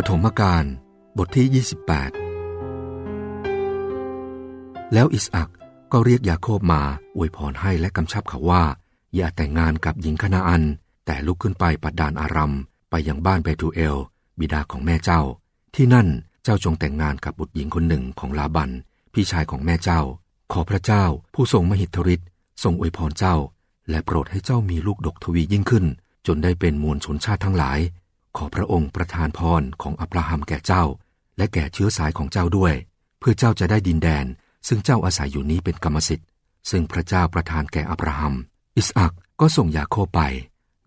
ปฐมกาลบทที่ 28 แล้วอิสอักก็เรียกยาโคบมาอวยพรให้และกำชับเขาว่า อย่าแต่งงานกับหญิงคณาอัน แต่ลุกขึ้นไปปัดดานอารัมไปยังบ้านเบทูเอล บิดาของแม่เจ้า ที่นั่นเจ้าจงแต่งงานกับบุตรหญิงคนหนึ่งของลาบัน พี่ชายของแม่เจ้า ขอพระเจ้าผู้ทรงมหิทธิฤทธิ์ทรงอวยพรเจ้า และโปรดให้เจ้ามีลูกดกทวียิ่งขึ้น จนได้เป็นมวลชนชาติทั้งหลาย ขอพระองค์ประทานพรของอับราฮัมแก่เจ้า และแก่เชื้อสายของเจ้าด้วย เพื่อเจ้าจะได้ดินแดน ซึ่งเจ้าอาศัยอยู่นี้เป็นกรรมสิทธิ์ ซึ่งพระเจ้าประทานแก่อับราฮัม อิสอักก็ส่งยาโคบไป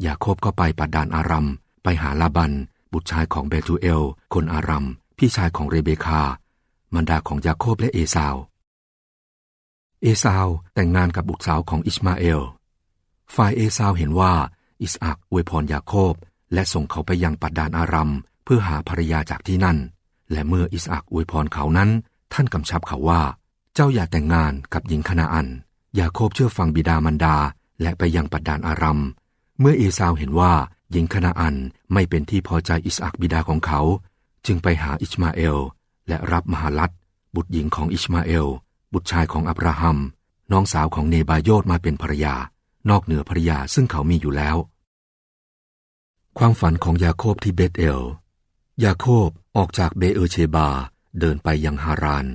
ยาโคบก็ไปปัดดานอารัม ไปหาลาบัน บุตรชายของเบทูเอล คนอารัม พี่ชายของเรเบคามันดาของยาโคบและเอสาว เอสาวแต่งงานกับบุตรสาวของอิสมาเอล ฝ่ายเอสาวเห็นว่าอิสอักอวยพรยาโคบ และส่งเขาไปยังปัดดานอารัมเพื่อหาภรรยาจากที่นั่น และเมื่ออิสอักอวยพรเขานั้น ท่านกำชับเขาว่า เจ้าอย่าแต่งงานกับหญิงคณาอัน ยาโคบเชื่อฟังบิดามันดา และไปยังปัดดานอารัมเมื่อเอสาวเห็นว่าหญิงคณาอันไม่เป็นที่พอใจอิสอักบิดาของเขา จึงไปหาอิชมาเอล และรับมหาลัดบุตรหญิงของอิชมาเอล บุตรชายของอับราฮัม น้องสาวของเนบายโยดมาเป็นภรรยา นอกเหนือภรรยาซึ่งเขามีอยู่แล้ว ความฝันของยาโคบที่เบธเอล ยาโคบออกจากเบเอเชบาเดินไปยังฮาราน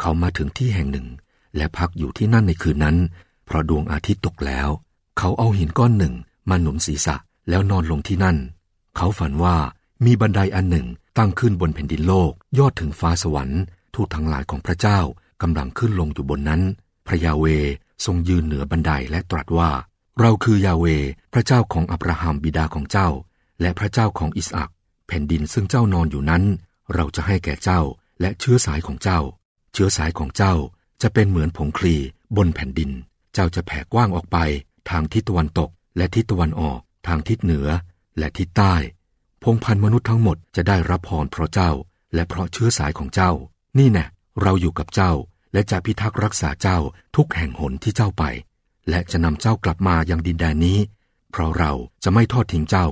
เขามาถึงที่แห่งหนึ่ง และพักอยู่ที่นั่นในคืนนั้น เพราะดวงอาทิตย์ตกแล้ว เขาเอาหินก้อนหนึ่งมาหนุนศีรษะแล้วนอนลงที่นั่น เขาฝันว่ามีบันไดอันหนึ่งตั้งขึ้นบนแผ่นดินโลก ยอดถึงฟ้าสวรรค์ทูตทั้งหลายของพระเจ้ากำลังขึ้นลงอยู่บนนั้น พระยาเวทรงยืนเหนือบันไดและตรัสว่า เราคือยาเว พระเจ้าของอับราฮัมบิดาของเจ้า และพระเจ้าของอิสอักแผ่นดินซึ่งเจ้านอนอยู่นั้น เราจะให้แก่เจ้าและเชื้อสายของเจ้า เชื้อสายของเจ้าจะเป็นเหมือนผงคลีบนแผ่นดิน เจ้าจะแผ่กว้างออกไป ทางทิศตะวันตก และทิศตะวันออก ทางทิศเหนือ และทิศใต้ พงพันมนุษย์ทั้งหมดจะได้รับพรเพราะเจ้า และเพราะเชื้อสายของเจ้า นี่แน่เราอยู่กับเจ้า และจะพิทักษ์รักษาเจ้าทุกแห่งหนที่เจ้าไป และจะนำเจ้ากลับมายังดินแดนนี้ เพราะเราจะไม่ทอดทิ้งเจ้า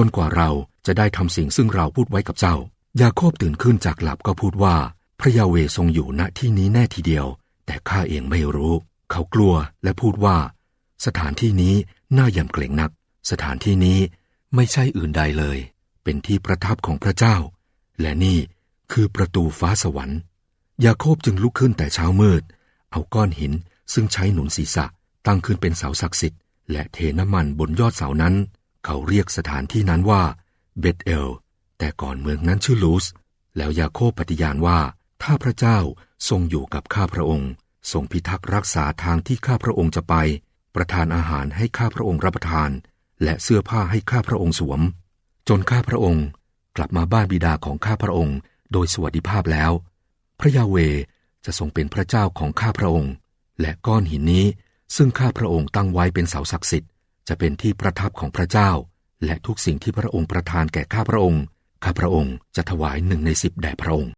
จนกว่าเราจะได้ทำสิ่งซึ่งเราพูดไว้กับเจ้า ยาโคบตื่นขึ้นจากหลับก็พูดว่า พระยาเวทรงอยู่ณที่นี้แน่ทีเดียว แต่ข้าเองไม่รู้ เขากลัวและพูดว่า สถานที่นี้น่ายำเกรงนัก สถานที่นี้ไม่ใช่อื่นใดเลย เป็นที่ประทับของพระเจ้า และนี่คือประตูฟ้าสวรรค์ยาโคบจึงลุกขึ้นแต่เช้ามืด เอาก้อนหินซึ่งใช้หนุนศีรษะตั้งขึ้นเป็นเสาศักดิ์สิทธิ์และเทน้ำมันบนยอดเสานั้น เขาเรียกสถานที่นั้นว่าเบธเอล แต่ก่อนเมืองนั้นชื่อลูส แล้วยาโคบปฏิญาณว่า ถ้าพระเจ้าทรงอยู่กับข้าพระองค์ ทรงพิทักษ์รักษาทางที่ข้าพระองค์จะไป ประทานอาหารให้ข้าพระองค์รับประทาน และเสื้อผ้าให้ข้าพระองค์สวม จนข้าพระองค์ กลับมาบ้านบิดาของข้าพระองค์ โดยสวัสดิภาพแล้ว พระยาเวจะทรงเป็นพระเจ้าของข้าพระองค์ และก้อนหินนี้ซึ่งข้าพระองค์ตั้งไว้เป็นเสาศักดิ์สิทธิ์ จะเป็นที่ประทับของพระเจ้า และทุกสิ่งที่พระองค์ประทานแก่ข้าพระองค์ ข้าพระองค์จะถวายหนึ่งในสิบแด่พระองค์